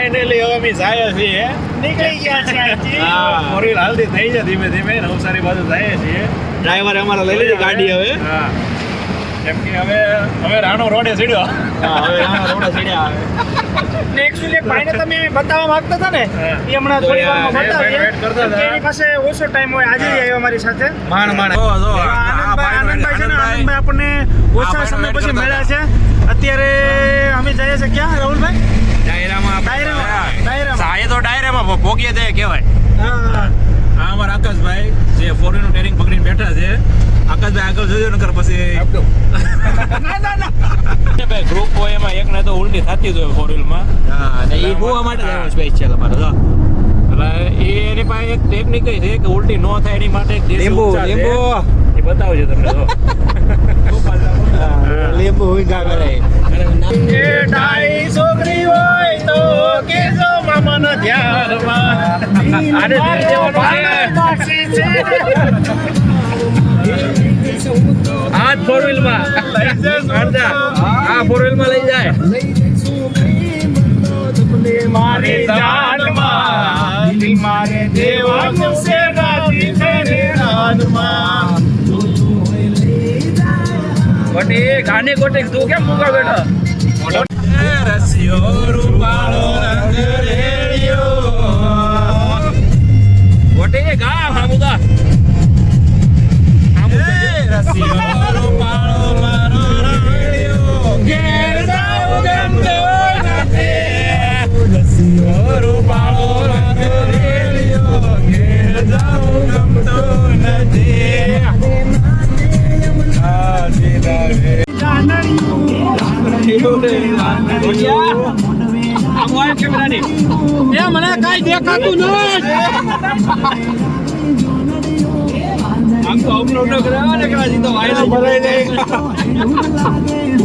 Finally હવે અમે જાય છીએ. નીકળી ગયા છે હા. ફોર વ્હીલ હાલતી થઈ છે ધીમે ધીમે. નવસારી બાજુ જાય છીએ. ડ્રાઈવરે અમારે લઈ લીધી ગાડી હવે. હા. કેમ કે હવે હવે રાણો રોડે ચડ્યો. હા હવે રાણો રોડે ચડ્યા હવે. ને actually એક ભાઈને તમે બતાવવા માંગતા હતા ને એ હમણાં થોડી વારમાં બતાવીએ. એની પાસે ઓછો ટાઈમ હોય આજે આવ્યો અમારી સાથે. માણ માણ. જો, જો, આનંદભાઈ આનંદભાઈ છે ને આનંદભાઈ. આનંદભાઈ આપણને ઓછા સમય પછી મળ્યા છે. અત્યારે અમે જઈએ છીએ ક્યાં રાહુલભાઈ? તો ભોગીએ તે કહેવાય. હા. આ અમારા આકાશભાઈ જે ફોરેનનું ટેરિંગ પકડીને બેઠા છે આકાશભાઈ આગળ જોજો નકર પછી ભાઈ ગ્રુપ હોય એમાં એકને તો ઉલટી થતી જ હોય ફોર વ્હીલમાં હા અને એ ગોવા માટે આવ્યો સ્પેશિયલ અમારો તો એટલે એ એની પાસે એક ટેકનિક છે કે ઉલટી ન થાય એની માટે એક લીંબુ લીંબુ. એ બતાવજો તમને તો લીંબુ હોય ગાગરે એ ડાઈ આ ફોર વ્હીલમાં. આ ફોર વ્હીલમાં લઈ જાય. મારી જાનમાં દિલ મારે દેવા છે રાજી તેરે રાનમાં બટ એ ગાને કોટે તું કેમ મૂકા બેઠા? રસિયો રૂપાળો રંગ રેડિયો મને કઈ દેખાતું નહીં તો અપલોડ ન કરાવે ને કે તો વાયરલ ભરાઈ જાય.